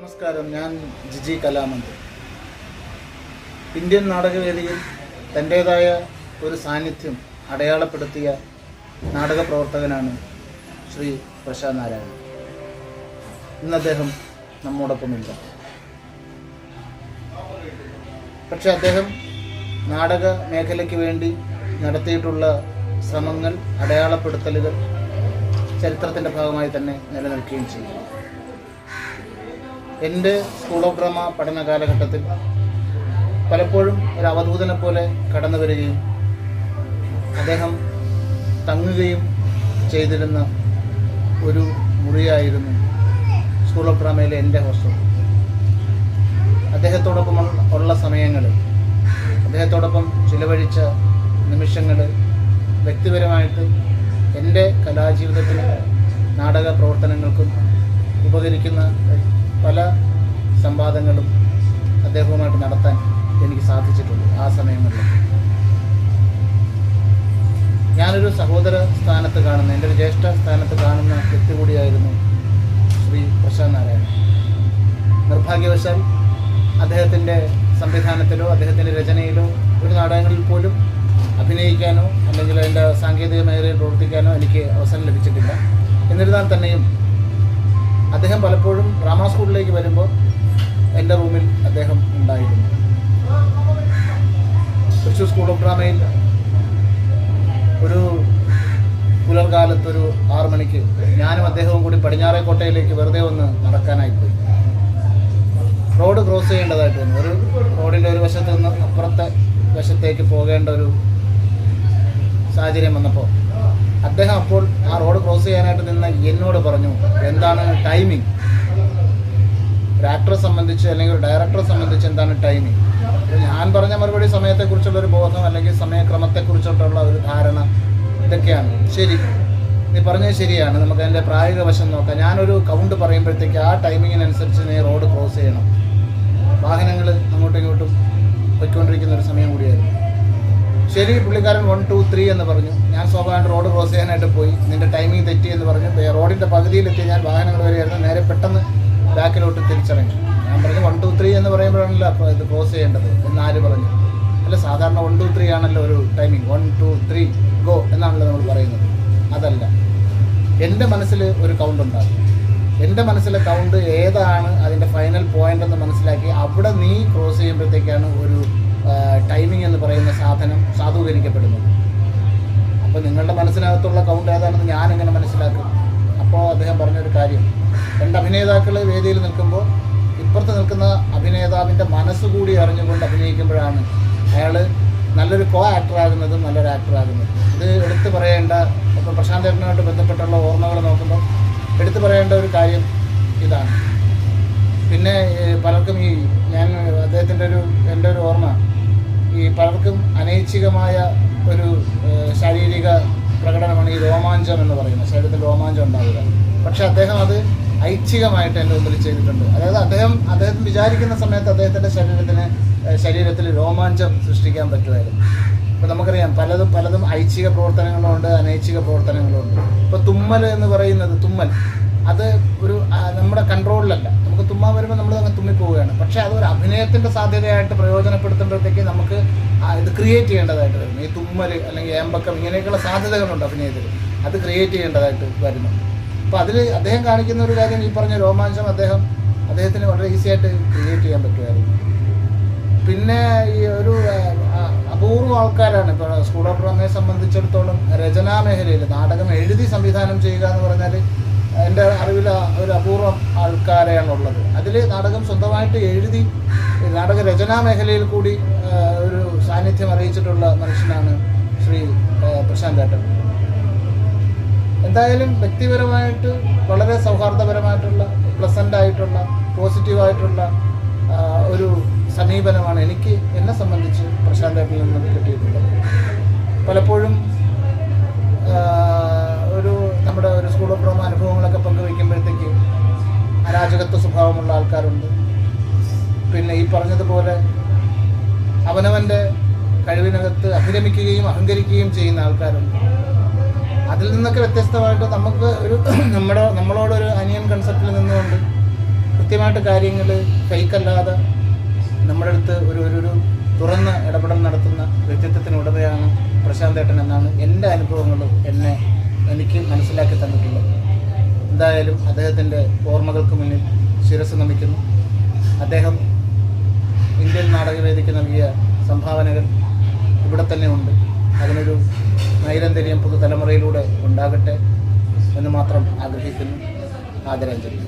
നമസ്കാരം. ഞാൻ ജിജി കലാമന്ത് ഇന്ത്യൻ നാടകവേദിയിൽ തന്റേതായ ഒരു സാന്നിധ്യം അടയാളപ്പെടുത്തിയ നാടക പ്രവർത്തകനാണ് ശ്രീ പ്രശാന്ത് നാരായണൻ. ഇന്ന് അദ്ദേഹം നമ്മോടൊപ്പമില്ല. പക്ഷെ അദ്ദേഹം നാടക മേഖലയ്ക്ക് വേണ്ടി നടത്തിയിട്ടുള്ള ശ്രമങ്ങൾ അടയാളപ്പെടുത്തലുകൾ ചരിത്രത്തിന്റെ ഭാഗമായി തന്നെ നിലനിൽക്കുകയും ചെയ്യും എന്റെ സ്കൂൾ ഓഫ് ഡ്രാമ പഠന കാലഘട്ടത്തിൽ പലപ്പോഴും ഒരു അവധൂതനെ പോലെ കടന്നു വരികയും അദ്ദേഹം തങ്ങുകയും ചെയ്തിരുന്ന ഒരു മുറിയായിരുന്നു സ്കൂൾ ഓഫ് ഡ്രാമയിലെ എന്റെ ഹോസ്റ്റൽ. അദ്ദേഹത്തോടൊപ്പം ഉള്ള സമയങ്ങളിൽ അദ്ദേഹത്തോടൊപ്പം ചിലവഴിച്ച നിമിഷങ്ങൾ വ്യക്തിപരമായിട്ട് എന്റെ കലാജീവിതത്തിനും നാടക പ്രവർത്തനങ്ങൾക്കും ഉപകരിക്കുന്ന പല സംവാദങ്ങളും അദ്ദേഹവുമായിട്ട് നടത്താൻ എനിക്ക് സാധിച്ചിട്ടുണ്ട് ആ സമയങ്ങളിൽ. ഞാനൊരു സഹോദര സ്ഥാനത്ത് കാണുന്ന എന്റെ ഒരു ജ്യേഷ്ഠ സ്ഥാനത്ത് കാണുന്ന വ്യക്തി കൂടിയായിരുന്നു ശ്രീ പ്രശാന്ത് നാരായണൻ. നിർഭാഗ്യവശാൽ അദ്ദേഹത്തിന്റെ സംവിധാനത്തിലോ അദ്ദേഹത്തിന്റെ രചനയിലോ ഒരു നാടകങ്ങളിൽ പോലും അഭിനയിക്കാനോ അല്ലെങ്കിൽ അതിന്റെ സാങ്കേതിക മേഖലയിൽ പ്രവർത്തിക്കാനോ എനിക്ക് അവസരം ലഭിച്ചിട്ടില്ല. എന്നിരുന്നാൽ തന്നെയും അദ്ദേഹം പലപ്പോഴും ഡ്രാമ സ്കൂളിലേക്ക് വരുമ്പോൾ എന്റെ റൂമിൽ അദ്ദേഹം ഉണ്ടായിരുന്നു. തൃശ്ശൂർ സ്കൂൾ ഓഫ് ഡ്രാമയിൽ ഒരു പുലർകാലത്ത് ഒരു ആറു മണിക്ക് ഞാനും അദ്ദേഹവും കൂടി പടിഞ്ഞാറേ കോട്ടയിലേക്ക് വെറുതെ ഒന്ന് നടക്കാനായി പോയി. റോഡ് ക്രോസ് ചെയ്യേണ്ടതായിട്ട് വന്നു. ഒരു റോഡിന്റെ ഒരു വശത്ത് നിന്ന് അപ്പുറത്തെ വശത്തേക്ക് പോകേണ്ട ഒരു സാഹചര്യം വന്നപ്പോൾ അദ്ദേഹം അപ്പോൾ ആ റോഡ് ക്രോസ് ചെയ്യാനായിട്ട് നിന്ന് എന്നോട് പറഞ്ഞു എന്താണ് ടൈമിംഗ് ഒരു ആക്ടറെ സംബന്ധിച്ച് അല്ലെങ്കിൽ ഒരു ഡയറക്ടറെ സംബന്ധിച്ച് എന്താണ് ടൈമിംഗ് ഞാൻ പറഞ്ഞ മറുപടി സമയത്തെക്കുറിച്ചുള്ള ഒരു ബോധം അല്ലെങ്കിൽ സമയക്രമത്തെക്കുറിച്ചിട്ടുള്ള ഒരു ധാരണ ഇതൊക്കെയാണ്. ശരി. നീ പറഞ്ഞത് ശരിയാണ്. നമുക്ക് അതിന്റെ പ്രായോഗിക വശം നോക്കാം. ഞാനൊരു കൗണ്ട് പറയുമ്പോഴത്തേക്ക് ആ ടൈമിങ്ങിനനുസരിച്ച് നീ റോഡ് ക്രോസ് ചെയ്യണം. വാഹനങ്ങൾ അങ്ങോട്ടും ഇങ്ങോട്ടും പോയിക്കൊണ്ടിരിക്കുന്ന ഒരു സമയം കൂടിയായിരുന്നു. ശരി പുള്ളിക്കാരൻ വൺ ടു ത്രീ എന്ന് പറഞ്ഞു. ഞാൻ സ്വാഭാവികമായിട്ട് റോഡ് ക്രോസ് ചെയ്യാനായിട്ട് പോയി. നിന്റെ ടൈമിംഗ് തെറ്റി എന്ന് പറഞ്ഞു. റോഡിന്റെ പകുതിയിലെത്തി ഞാൻ വാഹനങ്ങൾ വരികയായിരുന്നു നേരെ പെട്ടെന്ന് ബാക്കിലോട്ട് തിരിച്ചിറങ്ങി. ഞാൻ പറഞ്ഞു വൺ ടു ത്രീ എന്ന് പറയുമ്പോഴാണല്ലോ അപ്പോൾ ഇത് ക്രോസ് ചെയ്യേണ്ടത് എന്ന് പറഞ്ഞു. അല്ല സാധാരണ വൺ ടു ത്രീ ആണല്ലോ ഒരു timing one two three go എന്നാണല്ലോ നമ്മൾ പറയുന്നത്. അതല്ല. എന്റെ മനസ്സിൽ ഒരു കൗണ്ട് ഉണ്ടാകും. എന്റെ മനസ്സിലെ കൗണ്ട് ഏതാണ്? അതിന്റെ ഫൈനൽ പോയിന്റ് എന്ന് മനസ്സിലാക്കി. അവിടെ നീ ക്രോസ് ചെയ്യുമ്പോഴത്തേക്കാണ് ഒരു ടൈമിംഗ് എന്ന് പറയുന്ന സാധനം സാധൂകരിക്കപ്പെടുന്നത് അപ്പോൾ നിങ്ങളുടെ മനസ്സിനകത്തുള്ള കൗണ്ട് ഏതാണെന്ന് ഞാനെങ്ങനെ മനസ്സിലാക്കും? അപ്പോൾ അദ്ദേഹം പറഞ്ഞൊരു കാര്യം. രണ്ട് അഭിനേതാക്കൾ വേദിയിൽ നിൽക്കുമ്പോൾ ഇപ്പുറത്ത് നിൽക്കുന്ന അഭിനേതാവിന്റെ മനസ്സുകൂടി അറിഞ്ഞുകൊണ്ട് അഭിനയിക്കുമ്പോഴാണ് അയാൾ നല്ലൊരു കോ ആക്ടറാകുന്നതും നല്ലൊരു ആക്ടറാകുന്നതും ഇത് എടുത്തു പറയേണ്ട ഇപ്പോൾ പ്രശാന്ത് ഏട്ടനുമായിട്ട് ബന്ധപ്പെട്ടുള്ള ഓർമ്മകൾ നോക്കുമ്പോൾ എടുത്തു പറയേണ്ട ഒരു കാര്യം ഇതാണ്. പിന്നെ പലർക്കും ഈ ഞാൻ അദ്ദേഹത്തിന്റെ ഒരു എന്റെ ഒരു ഓർമ്മ. ഈ പലർക്കും അനൈച്ഛികമായ ഒരു ശാരീരിക പ്രകടനമാണ് ഈ രോമാഞ്ചം എന്ന് പറയുന്നത്. ശരീരത്തിൽ രോമാഞ്ചം ഉണ്ടാവുക. പക്ഷെ അദ്ദേഹം അത് ഐച്ഛികമായിട്ട് എന്റെ മുമ്പിൽ ചെയ്തിട്ടുണ്ട്. അതായത് അദ്ദേഹം അദ്ദേഹം വിചാരിക്കുന്ന സമയത്ത് അദ്ദേഹത്തിന്റെ ശരീരത്തിന് ശരീരത്തിൽ രോമാഞ്ചം സൃഷ്ടിക്കാൻ പറ്റുമായിരുന്നു. ഇപ്പോൾ നമുക്കറിയാം പലതും പലതും ഐച്ഛിക പ്രവർത്തനങ്ങളുണ്ട് അനൈച്ഛിക പ്രവർത്തനങ്ങളുണ്ട്. ഇപ്പോൾ തുമ്മൽ എന്ന് പറയുന്നത് തുമ്മൽ. അത് ഒരു നമ്മുടെ കൺട്രോളിലല്ല. നമുക്ക് തുമ്മാൻ വരുമ്പോൾ നമ്മൾ അങ്ങ് തുമ്മിപ്പോവുകയാണ് പക്ഷേ അതൊരു അഭിനയത്തിന്റെ സാധ്യതയായിട്ട് പ്രയോജനപ്പെടുത്തുമ്പോഴത്തേക്ക് നമുക്ക് ഇത് ക്രിയേറ്റ് ചെയ്യേണ്ടതായിട്ട് വരുന്നു ഈ തുമ്മൽ അല്ലെങ്കിൽ ഏമ്പക്കം ഇങ്ങനെയൊക്കെയുള്ള സാധ്യതകളുണ്ട് അഭിനയത്തിൽ അത് ക്രിയേറ്റ് ചെയ്യേണ്ടതായിട്ട് വരുന്നു. അപ്പോൾ അതിൽ അദ്ദേഹം കാണിക്കുന്ന ഒരു കാര്യം ഈ പറഞ്ഞ രോമാഞ്ചം അദ്ദേഹം അദ്ദേഹത്തിന് വളരെ ഈസി ആയിട്ട് ക്രിയേറ്റ് ചെയ്യാൻ പറ്റുമായിരുന്നു. പിന്നെ ഈ ഒരു അപൂർവ ആൾക്കാരാണ് ഇപ്പോൾ സ്കൂൾ ഓഫ് ഡ്രാമയെ സംബന്ധിച്ചിടത്തോളം രചനാ മേഖലയിൽ നാടകം എഴുതി സംവിധാനം ചെയ്യുക എന്ന് പറഞ്ഞാൽ എന്റെ അറിവിൽ ഒരു അപൂർവം ആൾക്കാരെയാണ് ഉള്ളത് അതിൽ നാടകം സ്വന്തമായിട്ട് എഴുതി നാടക രചനാ മേഖലയിൽ കൂടി ഒരു സാന്നിധ്യം അറിയിച്ചിട്ടുള്ള മനുഷ്യനാണ് ശ്രീ പ്രശാന്ത് ഏട്ടൻ. എന്തായാലും വ്യക്തിപരമായിട്ട് വളരെ സൗഹാർദ്ദപരമായിട്ടുള്ള പ്ലസന്റ് ആയിട്ടുള്ള പോസിറ്റീവായിട്ടുള്ള ഒരു സമീപനമാണ് എനിക്ക് എന്നെ സംബന്ധിച്ച് പ്രശാന്ത് ഏട്ടനിൽ നിന്നും കിട്ടിയിട്ടുള്ളത്. പലപ്പോഴും നമ്മുടെ ഒരു സ്കൂൾ ഓഫ് ഡ്രോമ അനുഭവങ്ങളൊക്കെ പങ്കുവയ്ക്കുമ്പോഴത്തേക്ക് അരാജകത്വ സ്വഭാവമുള്ള ആൾക്കാരുണ്ട്. പിന്നെ ഈ പറഞ്ഞതുപോലെ അവനവന്റെ കഴിവിനകത്ത് അഭിരമിക്കുകയും അഹങ്കരിക്കുകയും ചെയ്യുന്ന ആൾക്കാരുണ്ട്. അതിൽ നിന്നൊക്കെ വ്യത്യസ്തമായിട്ട് നമുക്ക് ഒരു നമ്മുടെ നമ്മളോടൊരു അനിയൻ കൺസെപ്റ്റിൽ നിന്നുകൊണ്ട് കൃത്യമായിട്ട് കാര്യങ്ങൾ ഫേക്കല്ലാതെ നമ്മുടെ അടുത്ത് ഒരു ഒരു തുറന്ന് ഇടപെടൽ നടത്തുന്ന വ്യക്തിത്വത്തിന് ഉടമയാണ് പ്രശാന്ത് ഏട്ടൻ എന്നാണ് എന്റെ അനുഭവങ്ങളും എന്നെ എനിക്ക് മനസ്സിലാക്കി തന്നിട്ടുള്ളത്. എന്തായാലും അദ്ദേഹത്തിന്റെ ഓർമ്മകൾക്ക് മുന്നിൽ ശിരസ് നമിക്കുന്നു. അദ്ദേഹം ഇന്ത്യൻ നാടകവേദിക്ക് നൽകിയ സംഭാവനകൾ ഇവിടെ തന്നെ ഉണ്ട്. അതിനൊരു നൈരന്തര്യം പുതുതലമുറയിലൂടെ ഉണ്ടാകട്ടെ എന്ന് മാത്രം ആഗ്രഹിക്കുന്നു. ആദരാഞ്ജലി.